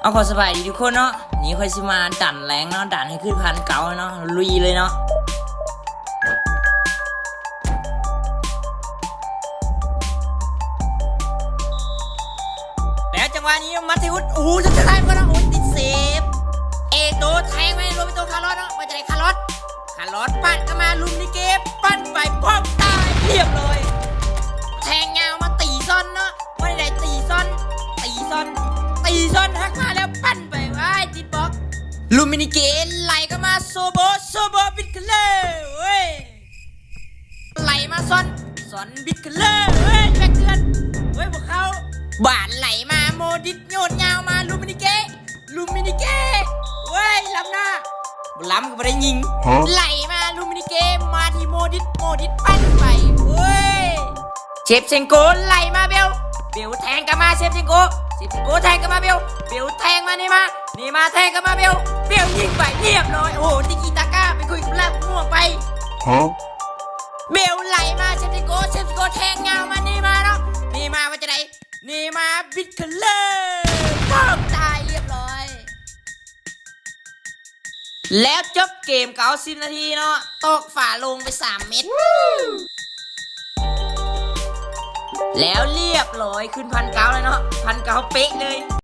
เอาขอสบายดีทุกคนเนาะนี่ค่อยสิมาดันแรงเนาะดันให้ขึ้นพันเก่าเนาะลุยเลยเนาะแล้วจังหวะนี้มาเทวุฒโอ้โหจะจะได้ก็นะโอ้ยติดเซฟเอโตแทงไปรวมไปตัวคาร์ลอสเนาะมาจะได้คาร์ลอสคาร์ลอสปั้นก็มาลุมในเกมปั้นไปป้อมตายเรียบร้อย นหักมาแล้วปั้นไปว้ายติดบล็อกลูมินิเกนไหลก็มาโซโบโซโบบิดกันเลยเว้ยไหลมาซ่อนซ่อนบิดกันเลยเว้ยแบกเตือนเว้ยพวกเขาบาดไหลมาโมดิดโยนยาวมาลูมินิเกลูมินิเกเว้ยล้ำหน้าบ่ล้ำก็ไม่ได้ยิง ไหลมาลูมินิเกมาที่โมดิดโมดิดปั้นไปเว้ยเชฟเชงโกไล่มาเบลเบลแทงกลับมาเชฟเชงโก เชฟเชงโกแทงกลับมาเบลเบลแทงมานี่มานี่มาแทงกลับมาเบลเบลยิงไปเรียบร้อยโอ้โหติกิตาก้าไปคุยกับลาบม่วงไป Huh? เบลไหลมาเชฟเชงโกเชฟเชงโกแทงยาวมานี่มาเนาะนี่มาว่าจะไหนนี่มาบิดคัลเลอร์ป้อมตายเรียบร้อย แล้วจบเกมเก้าสิบนาทีเนาะตกฝาลงไป3เม็ด แล้วเรียบร้อยขึ้นพันเก้าเลยเนาะพันเก้าเป๊ะเลย